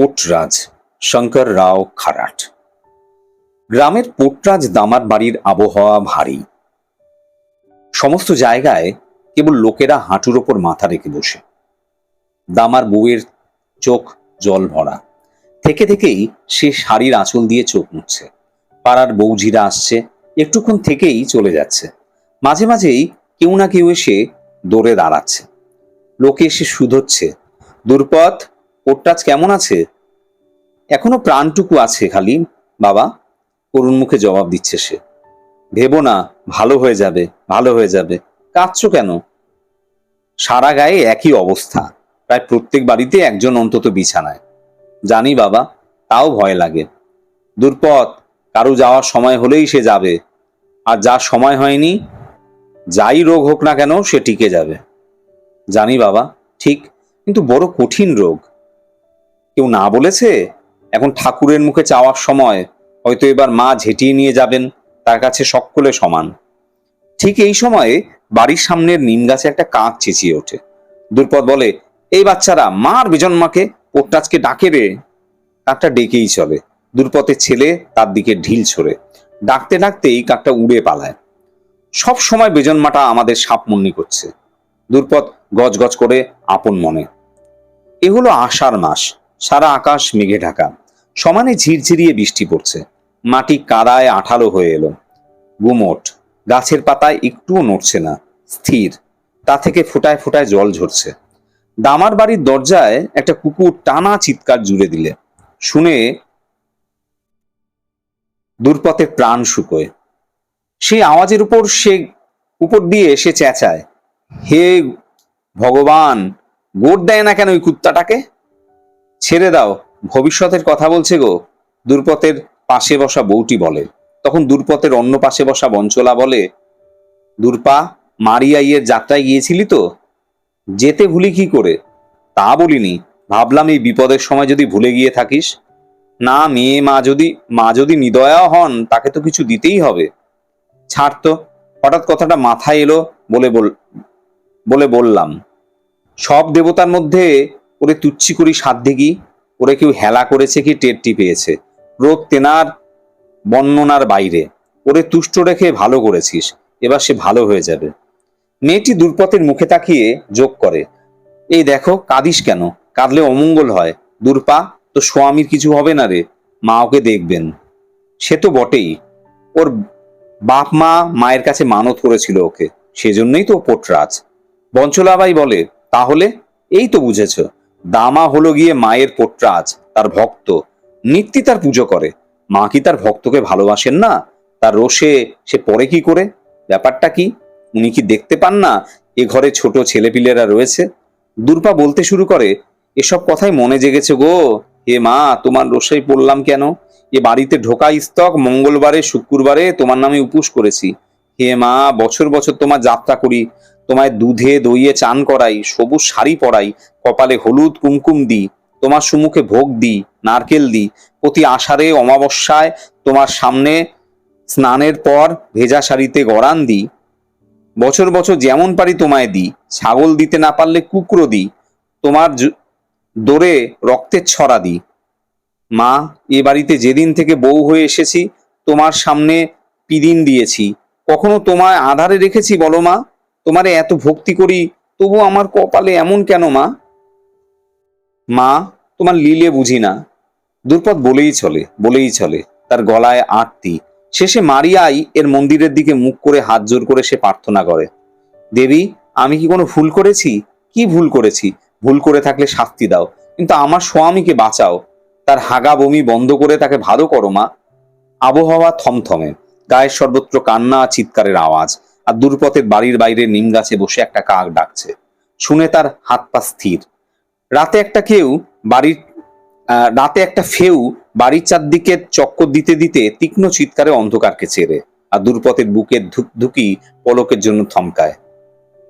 পোটরাজ, শঙ্কর রাও খারাট। গ্রামের পোটরাজ দামার বাড়ির আবহাওয়া ভারী। সমস্ত জায়গায় কেবল লোকেরা হাঁটুর ওপর মাথা রেখে বসে। দামার বউয়ের চোখ জল ভরা। থেকে থেকেই সে শাড়ির আঁচল দিয়ে চোখ মুছছে। পাড়ার বৌঝিরা আসছে, একটুক্ষণ থেকেই চলে যাচ্ছে। মাঝে মাঝেই কেউ না কেউ এসে দৌড়ে দাঁড়াচ্ছে। লোকে এসে শুধোচ্ছে, দুর্পথ পোট্টাজ কেমন আছে? এখনও প্রাণটুকু আছে খালি, বাবা। করুণ মুখে জবাব দিচ্ছে সে। ভেবো না, ভালো হয়ে যাবে, ভালো হয়ে যাবে। কাঁদছো কেন? সারা গায়ে একই অবস্থা। প্রায় প্রত্যেক বাড়িতে একজন অন্তত বিছানায়। জানি বাবা, তাও ভয় লাগে। দুর্পথ, কারও যাওয়ার সময় হলেই সে যাবে। আর যার সময় হয়নি, যাই রোগ হোক না কেন, সে টিকে যাবে। জানি বাবা, ঠিক, কিন্তু বড় কঠিন রোগ। কেউ না বলেছে? এখন ঠাকুরের মুখে চাওয়ার সময় হয়তো এবার মা ঝেঁটিয়ে নিয়ে যাবেন, তার কাছে সকলে সমান। ঠিক এই সময়ে বাড়ির সামনের নিম গাছে একটা কাক চেঁচিয়ে ওঠে। দুর্পদ বলে, এই বাচ্চারা, মার বিজন মাকে পোট্টাজকে ডাকে রে। কাকটা ডেকেই চলে। দুর্পথের ছেলে তার দিকে ঢিল ছড়ে। ডাকতে ডাকতেই কাকটা উড়ে পালায়। সব সময় বেজন্মাটা আমাদের সাপমন্নি করছে। দুর্পথ গজ গজ করে আপন মনে। এ হলো আষাঢ় মাস। সারা আকাশ মেঘে ঢাকা। সমানে ঝিরঝিরিয়ে বৃষ্টি পড়ছে। মাটি কাদায় আঠালো হয়ে এলো। গুমোট, গাছের পাতায় একটুও নড়ছে না, স্থির। তা থেকে ফোটায় ফোটায় জল ঝরছে। দামার বাড়ির দরজায় একটা কুকুর টানা চিৎকার জুড়ে দিলে। শুনে দুর্পথের প্রাণ শুকোয়। সেই আওয়াজের উপর সে, উপর দিয়ে সে চেঁচায়। হে ভগবান, গোট দেয় না কেন ওই কুত্তাটাকে? ছেড়ে দাও, ভবিষ্যতের কথা বলছে গো। দুর্পথের পাশে বসা বউটি বলে। তখন দুর্পথের অন্য পাশে বসা বঞ্চলা বলে, দুর্পা মারিয়াইয়ের যাত্রায় গিয়েছিলি তো? যেতে ভুলি কি করে? তা বলিনি। ভাবলাম এই বিপদের সময় যদি ভুলে গিয়ে থাকিস। না, মেয়ে, মা যদি মা যদি নিদয়া হন, তাকে তো কিছু দিতেই হবে। ছাড় তো। হঠাৎ কথাটা মাথায় এলো বল, বলে বললাম। সব দেবতার মধ্যে ওরে তুচ্ছি করি সাধ্যে কি ওরে কেউ হেলা করেছে কি টেরটি পেয়েছে। রোগ তেনার, বর্ণনার বাইরে। ওরে তুষ্ট রেখে ভালো করেছিস, এবার সে ভালো হয়ে যাবে। মেয়েটি দুর্পথের মুখে তাকিয়ে যোগ করে, এই দেখো, কাঁদিস কেন? কাঁদলে অমঙ্গল হয়। দুর্পা তো স্বামীর কিছু হবে না রে। মা ওকে দেখবেন। সে তো বটেই। ওর বাপ মা মায়ের কাছে মানত করেছিল ওকে। সেজন্যই তো পোটরাজ। বঞ্চলাবাই বলে, তাহলে এই তো বুঝেছ। দামা হলো গিয়ে মায়ের পোটরাজ, তার ভক্ত। নিত্যি তার পুজো করে। মা কি তার ভক্তকে ভালোবাসেন না? তার রোষে সে পরে কি করে? ব্যাপারটা কি? উনি কি দেখতে পান না এ ঘরে ছোট ছেলেপিলেরা রয়েছে? দুর্পা বলতে শুরু করে, এসব কথাই মনে জেগেছে গো। হে মা, তোমার রোষাই পড়লাম কেন? এ বাড়িতে ঢোকা স্তক, মঙ্গলবারে, শুক্রবারে তোমার নামে উপোস করেছি। হে মা, বছর বছর তোমার যাত্রা করি। তোমায় দুধে, দইয়ে চান করাই, সবুজ শাড়ি পরাই, কপালে হলুদ কুমকুম দিই, তোমার সুমুখে ভোগ দিই, নারকেল দিই, প্রতি আষাঢ়ে অমাবস্যায় তোমার সামনে স্নানের পর ভেজা শাড়িতে গড়ান দিই। বছর বছর যেমন পারি তোমায় দিই, ছাগল দিতে না পারলে কুকুরও দিই, তোমার দোরে রক্তের ছড়া দিই। মা, এ বাড়িতে যেদিন থেকে বউ হয়ে এসেছি, তোমার সামনে পিদিন দিয়েছি, কখনো তোমায় আধারে রেখেছি বলো মা? তোমারে এত ভক্তি করি, তবু আমার কপালে এমন কেন মা? মা, তোমার লীলে বুঝি না। দুর্পদ বলেই চলে বলেই চলে, তার গলায় আটতি শেষে মারিয়াই এর মন্দিরের দিকে মুখ করে হাত জোর করে সে প্রার্থনা করে। দেবী, আমি কি কোনো ভুল করেছি? কি ভুল করেছি? ভুল করে থাকলে শাস্তি দাও, কিন্তু আমার স্বামীকে বাঁচাও। তার হাগা বমি বন্ধ করে তাকে ভালো করো মা। আবহাওয়া থমথমে, গায়ের সর্বত্র কান্না চিৎকারের আওয়াজ। আর দুর্পথের বাড়ির বাইরে নিম গাছে বসে একটা কাক ডাকছে। শুনে তার হাত পা স্থির। রাতে একটা কেউ বাড়ির রাতে একটা ফেউ বাড়ির চারদিকে চক্কর দিতে দিতে তীক্ষ্ণ চিৎকারে অন্ধকারকে ছেড়ে আর দুর্পথের বুকের ধুকধুকি পলকের জন্য থমকায়।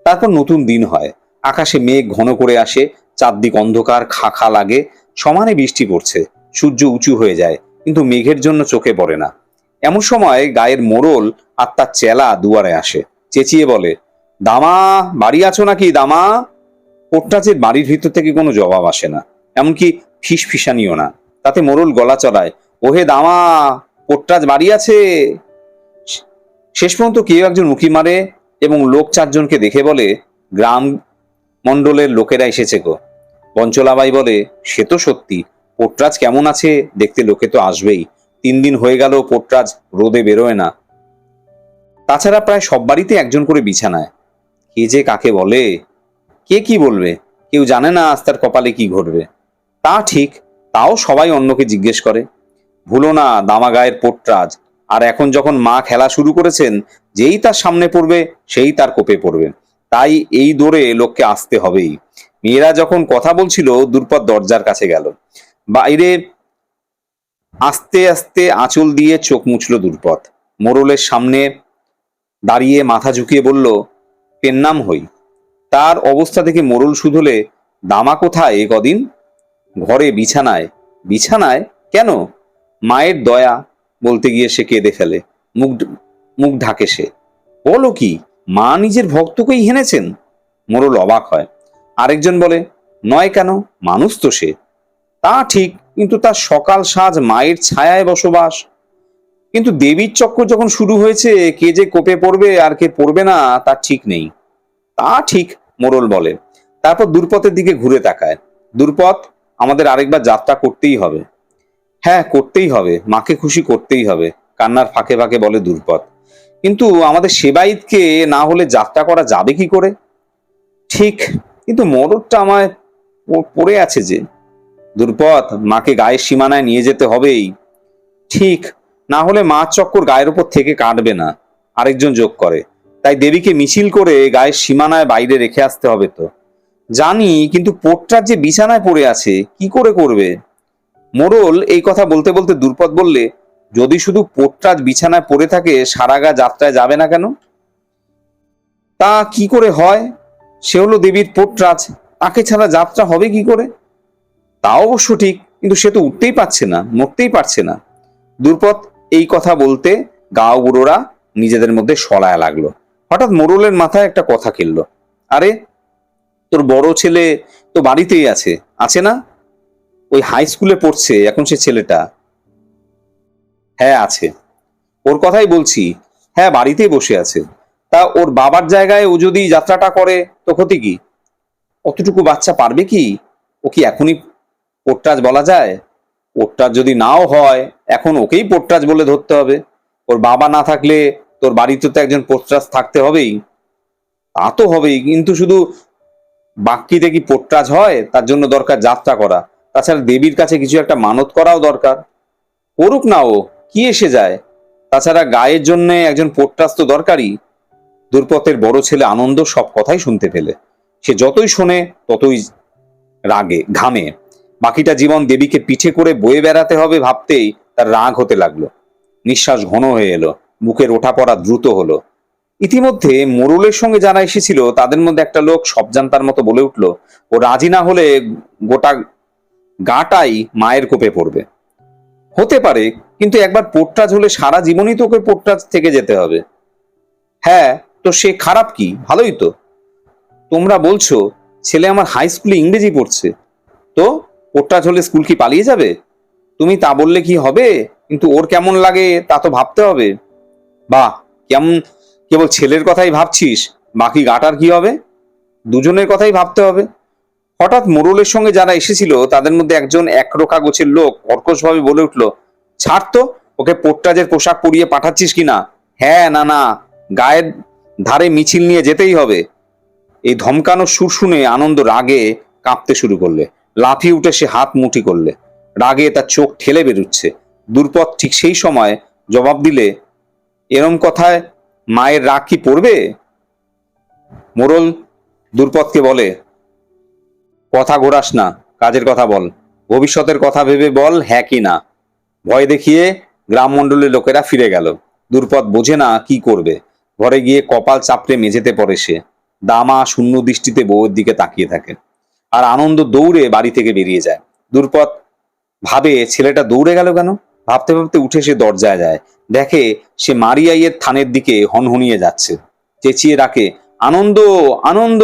তারপর নতুন দিন হয়। আকাশে মেঘ ঘন করে আসে, চারদিক অন্ধকার খা খা লাগে, সমানে বৃষ্টি পড়ছে, সূর্য উঁচু হয়ে যায়, কিন্তু মেঘের জন্য চোখে পড়ে না। এমন সময় গায়ের মোড়ল আর তার চেলা দুয়ারে আসে। চেঁচিয়ে বলে, দামা, বাড়ি আছো নাকি দামা? পোট্টাচের বাড়ির ভিতর থেকে কোনো জবাব আসে না, এমনকি ফিস ফিসানিও না। তাতে মোরল গলা চড়ায়, ওহে দামা পোট্রাজ বাড়ি আছে? শেষ পর্যন্ত কেউ একজন উঁকি মারে এবং লোক চারজনকে দেখে বলে, গ্রাম মণ্ডলের লোকেরা এসেছে গো। পঞ্চলাবাই বলে, সে তো সত্যি, পোট্রাজ কেমন আছে? দেখতে লোকে তো আসবেই। তিন দিন হয়ে গেল পোট্রাজ রোদে বেরোয় না। তাছাড়া প্রায় সব বাড়িতে একজন করে বিছানায়। কে যে কাকে বলে, কে কি বলবে, কেউ জানে না আজ তার কপালে কি ঘটবে। তা ঠিক, তাও সবাই অন্যকে জিজ্ঞেস করে। ভুলো না, দামা গায়ের পোট্রাজ। আর এখন যখন মা খেলা শুরু করেছেন, যেই তার সামনে পড়বে, সেই তার কোপে পড়বে। তাই এই দৌড়ে লোককে আসতে হবেই। মেয়েরা যখন কথা বলছিল, দুর্পদ দরজার কাছে গেল। বাইরে আস্তে আস্তে আঁচল দিয়ে চোখ মুছল দুর্পদ। মোরলের সামনে দাঁড়িয়ে মাথা ঝুঁকিয়ে বলল, পেন্নাম হই। তার অবস্থা থেকে মোরল শুধলে দামা কোথায় এ কদিন? ঘরে বিছানায়। বিছানায়? কেন? মায়ের দয়া, বলতে গিয়ে সে কেঁদে ফেলে। মুখ মুখ ঢাকে সে। বলো কি, মা নিজের ভক্তকেই হেনেছেন? মোরল অবাক হয়। আরেকজন বলে, নয় কেন? মানুষ তো সে। তা ঠিক, কিন্তু তার সকাল সাজ মায়ের ছায়ায় বসবাস। কিন্তু দেবীর চক্র যখন শুরু হয়েছে, কে যে কোপে পড়বে আর কে পড়বে না তার ঠিক নেই। তা ঠিক মোরল বলে। তারপর দুর্পথের দিকে ঘুরে তাকায়। দুর্পথ, আমাদের আরেকবার যাত্রা করতেই হবে। হ্যাঁ করতেই হবে। মাকে খুশি করতেই হবে। কান্নার ফাঁকে ফাঁকে বলে দুর্পথ। কিন্তু আমাদের সেবাইতকে না হলে যাত্রা করা যাবে কি করে? ঠিক, কিন্তু মরদটা আমায় পড়ে আছে যে। দুর্পথ, মাকে গায়ের সীমানায় নিয়ে যেতে হবেই। ঠিক না হলে মা চক্কর গায়ের উপর থেকে কাটবে না। আরেকজন যোগ করে, তাই দেবীকে মিছিল করে গায়ের সীমানায় বাইরে রেখে আসতে হবে তো। জানি, কিন্তু পোটটার যে বিছানায় পড়ে আছে, কি করে করবে? মোড়ল এই কথা বলতে বলতে দুর্পদ বললে, যদি শুধু পোটরাজ বিছানায় পড়ে থাকে, সারা গা যাত্রায় যাবে না কেন? তা কি করে হয়? সে হলো দেবীর পোটরাজ, তাকে ছাড়া যাত্রা হবে কি করে? তা অবশ্য ঠিক, কিন্তু সে তো উঠতেই পারছে না নড়তেই পারছে না। দুর্পদ এই কথা বলতে গাও নিজেদের মধ্যে সলায় লাগল। হঠাৎ মোরলের মাথায় একটা কথা খেলল। আরে, তোর বড় ছেলে তো বাড়িতেই আছে। আছে না? ওই হাই স্কুলে পড়ছে এখন সে ছেলেটা। হ্যাঁ আছে। ওর কথাই বলছি। হ্যাঁ বাড়িতেই বসে আছে। তা ওর বাবার জায়গায় ও যদি যাত্রাটা করে, তো ক্ষতি কি? অতটুকু বাচ্চা পারবে কি? ও কি এখনই পোট্টাজ বলা যায়? পোট্টাজ যদি নাও হয়, এখন ওকেই পোট্টাজ বলে ধরতে হবে। ওর বাবা না থাকলে তোর বাড়িতে তো একজন পোট্টাজ থাকতে হবেই। তা তো হবেই, কিন্তু শুধু বাক্যিতে কি পোট্টাজ হয়, তার জন্য দরকার যাত্রা করা। তাছাড়া দেবীর কাছে কিছু একটা মানত করাও দরকার। করুক না ও, কি এসে যায়? তাছাড়া গায়ের জন্য একজন পোট্টাজ তো দরকারই। দুর্পথের বড় ছেলে আনন্দ সব কথাই শুনতে পেলে। সে যতই শোনে, ততই রাগে, ঘামে। বাকিটা জীবন দেবীকে পিঠে করে বয়ে বেড়াতে হবে ভাবতেই তার রাগ হতে লাগল। নিঃশ্বাস ঘন হয়ে এলো, মুখের ওঠা পড়া দ্রুত হলো। ইতিমধ্যে মোরলের সঙ্গে যারা এসেছিল, তাদের মধ্যে একটা লোক সব জানতার মতো বলে উঠল, ও রাজি না হলে গোটা গাটাই মায়ের কোপে পড়বে। হতে পারে, কিন্তু একবার পোট্টাজ হলে সারা জীবনই তোকে পোট্টাজ থেকে যেতে হবে। হ্যাঁ তো সে খারাপ কি? ভালোই তো। তোমরা বলছো, ছেলে আমার হাই স্কুলে ইংরেজি পড়ছে। তো পোট্টাজ হলে স্কুল কি পালিয়ে যাবে? তুমি তা বললে কি হবে? কিন্তু ওর কেমন লাগে তা তো ভাবতে হবে। বাহ, কেমন, কেবল ছেলের কথাই ভাবছিস? বাকি গাটার কি হবে? দুজনের কথাই ভাবতে হবে। হঠাৎ মোরলের সঙ্গে যারা এসেছিল, তাদের মধ্যে একজন একরোখা গোছের লোক কর্কশভাবে বলে উঠল, ছাড় তো, ওকে পোট্টাজের পোশাক পরিয়ে পাঠাচ্ছিস কি না? হ্যাঁ না না, গায়ের ধারে মিছিল নিয়ে যেতেই হবে। এই ধমকানো সুর শুনে আনন্দ রাগে কাঁপতে শুরু করলে। লাফিয়ে উঠে সে হাত মুঠি করলে। রাগে তার চোখ ঠেলে বেরুচ্ছে। দুর্পথ ঠিক সেই সময় জবাব দিলে, এরম কথায় মায়ের রাগ কি পড়বে? মোরল দুর্পথকে বলে, কথা ঘোরাস না, কাজের কথা বল। ভবিষ্যতের কথা ভেবে বল হ্যাঁ কি না। ভয় দেখিয়ে গ্রামমণ্ডলের লোকেরা ফিরে গেল। দুর্পথ বোঝে না কি করবে। ঘরে গিয়ে কপাল চাপড়ে মেঝেতে পড়ে সে। দামা শূন্য দৃষ্টিতে বউয়ের দিকে তাকিয়ে থাকে। আর আনন্দ দৌড়ে বাড়ি থেকে বেরিয়ে যায়। দুর্পথ ভাবে, ছেলেটা দৌড়ে গেল কেন? ভাবতে ভাবতে উঠে সে দরজায় যায়। দেখে সে মারিয়াইয়ের থানের দিকে হনহনিয়ে যাচ্ছে। চেঁচিয়ে রাখে আনন্দ আনন্দ!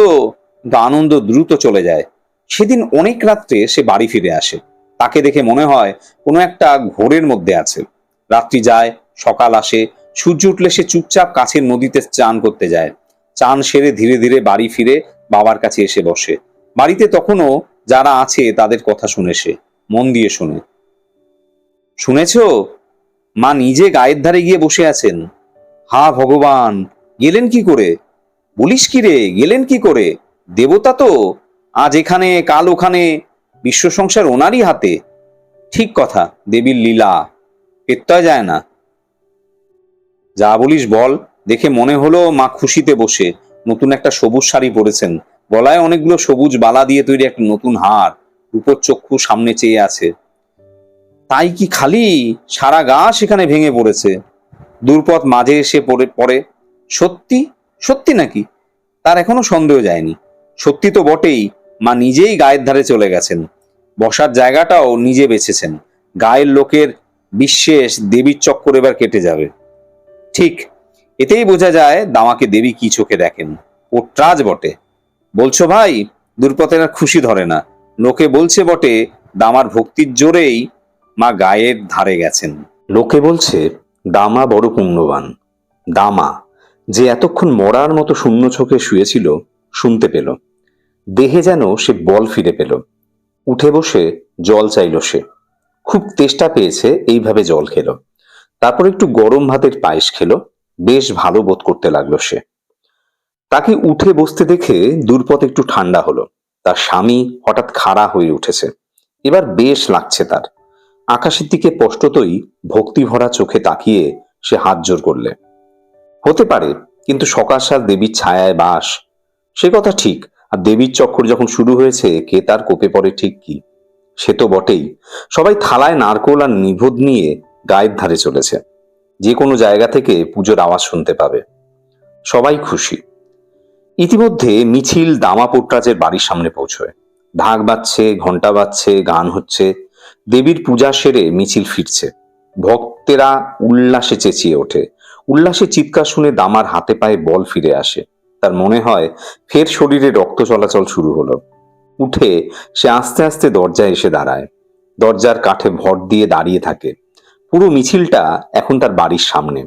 কিন্তু আনন্দ দ্রুত চলে যায়। সেদিন অনেক রাত্রে সে বাড়ি ফিরে আসে। তাকে দেখে মনে হয় কোনো একটা ঘোরের মধ্যে আছে। রাত্রি যায়, সকাল আসে, সূর্য উঠলে সে চুপচাপ কাছের নদীতে চান করতে যায়। চান সেরে ধীরে ধীরে বাড়ি ফিরে বাবার কাছে এসে বসে। বাড়িতে তখনও যারা আছে, তাদের কথা শুনে সে, মন দিয়ে শুনে। শুনেছ? মা নিজে গায়ের ধারে গিয়ে বসে আছেন। হা ভগবান, গেলেন কি করে? বলিস কি রে, গেলেন কি করে? দেবতা তো, আজ এখানে, কাল ওখানে, বিশ্ব সংসার ওনারই হাতে। ঠিক কথা, দেবীর লীলা, পেত্তয় যায় না। যা বলিস বল, দেখে মনে হলো মা খুশিতে বসে, নতুন একটা সবুজ শাড়ি পরেছেন। গলায় অনেকগুলো সবুজ বালা দিয়ে তৈরি একটা নতুন হার, রূপোর চক্ষু সামনে চেয়ে আছে। তাই কি খালি? সারা গা সেখানে ভেঙে পড়েছে। দুর্পথ মাঝে এসে পড়ে পড়ে। সত্যি? সত্যি নাকি? তার এখনও সন্দেহ যায়নি। সত্যি তো বটেই, মা নিজেই গায়ের ধারে চলে গেছেন। বসার জায়গাটাও নিজে বেছেছেন। গায়ের লোকের বিশ্বাস দেবীর চক্কর এবার কেটে যাবে। ঠিক, এতেই বোঝা যায় দামাকে দেবী কি চোখে দেখেন। ও ট্রাজ বটে। বলছো ভাই দুর্পথের আর খুশি ধরে না। লোকে বলছে বটে, দামার ভক্তির জোরেই মা গায়ের ধারে গেছেন। লোকে বলছে, দামা বড় পুণ্যবান। দামা, যে এতক্ষণ মরার মতো শূন্য চোখে শুয়েছিল, শুনতে পেল। দেহে যেন সে বল ফিরে পেল। উঠে বসে জল চাইল সে। খুব তেষ্টা পেয়েছে, এইভাবে জল খেলো। তারপর একটু গরম ভাতের পায়েস খেলো। বেশ ভালো বোধ করতে লাগল সে। তাকে উঠে বসতে দেখে দূরপথ একটু ঠান্ডা হলো। তার স্বামী হঠাৎ খাড়া হয়ে উঠেছে। এবার বেশ লাগছে তার। আকাশের দিকে স্পষ্টতই ভক্তি ভরা চোখে তাকিয়ে সে হাত জোর করলে। হতে পারে, কিন্তু সকাশার দেবীর ছায়ায় বাস। সে কথা ঠিক, আর দেবীর চক্কর যখন শুরু হয়েছে, কে তার কোপে পড়ে ঠিক কি? সে তো বটেই। সবাই থালায় নারকোল আর নিভুদ নিয়ে গায়ের ধারে চলেছে। যে কোনো জায়গা থেকে পুজোর আওয়াজ শুনতে পাবে। সবাই খুশি। ইতিমধ্যে মিছিল দামা পোট্রাজের বাড়ির সামনে পৌঁছয়। ঢাক বাজছে ঘণ্টা বাজছে, গান হচ্ছে। দেবীর পূজা সেরে মিছিল ফিরছে। ভক্তেরা উল্লাসে চেঁচিয়ে ওঠে। উল্লাসে চিৎকার শুনে দামার হাতে পায়ে বল ফিরে আসে। তার মনে হয়, ফের শরীরে রক্ত চলাচল শুরু হলো। উঠে সে আস্তে আস্তে দরজায় এসে দাঁড়ায়। দরজার কাঠে ভর দিয়ে দাঁড়িয়ে থাকে। পুরো মিছিলটা এখন তার বাড়ির সামনে।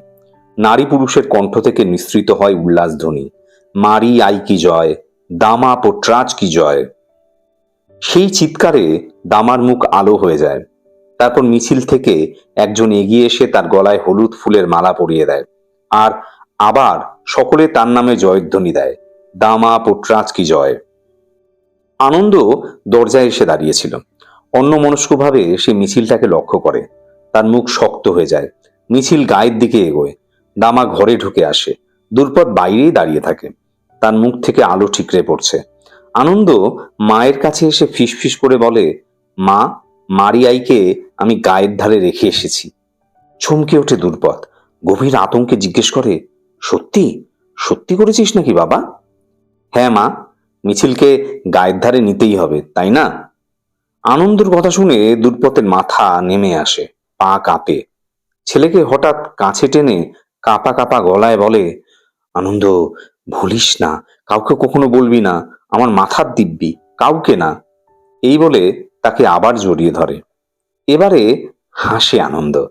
নারী পুরুষের কণ্ঠ থেকে নিঃসৃত হয় উল্লাস উল্লাসধ্বনি। মারি আই কি জয়, দামা পোট্রাজ কি জয়। সেই চিৎকারে দামার মুখ আলো হয়ে যায়। তারপর মিছিল থেকে একজন এগিয়ে এসে তার গলায় হলুদ ফুলের মালা পরিয়ে দেয় আর আবার সকলে তার নামে জয়ধ্বনি দেয়, দামা পোট্রাজ কি জয়। আনন্দ দরজায় এসে দাঁড়িয়েছিল। অন্য মনস্কভাবে সে মিছিলটাকে লক্ষ্য করে। তার মুখ শক্ত হয়ে যায়। মিছিল গায়ের দিকে এগোয়। দামা ঘরে ঢুকে আসে। দুর্পদ বাইরেই দাঁড়িয়ে থাকে। তার মুখ থেকে আলো ঠিকরে পড়ছে। আনন্দ মায়ের কাছে এসে ফিসফিস করে বলে, মা, মারিয়াইকে আমি গায়ের ধারে রেখে এসেছি। চমকে ওঠে দুর্পদ গভীর আতঙ্কে জিজ্ঞেস করে, সত্যি? সত্যি করেছিস নাকি বাবা? হ্যাঁ মা, মিছিলকে গায়ের ধারে নিতেই হবে, তাই না? আনন্দর কথা শুনে দুর্পথের মাথা নেমে আসে, পা কাঁপে। ছেলেকে হঠাৎ কাছে টেনে কাঁপা কাঁপা গলায় বলে, আনন্দ ভুলিস না, কাউকে কখনো বলবি না, আমার মাথার দিব্যি, কাউকে না। এই বলে তাকে আবার জড়িয়ে ধরে। এবারে হাসে আনন্দ।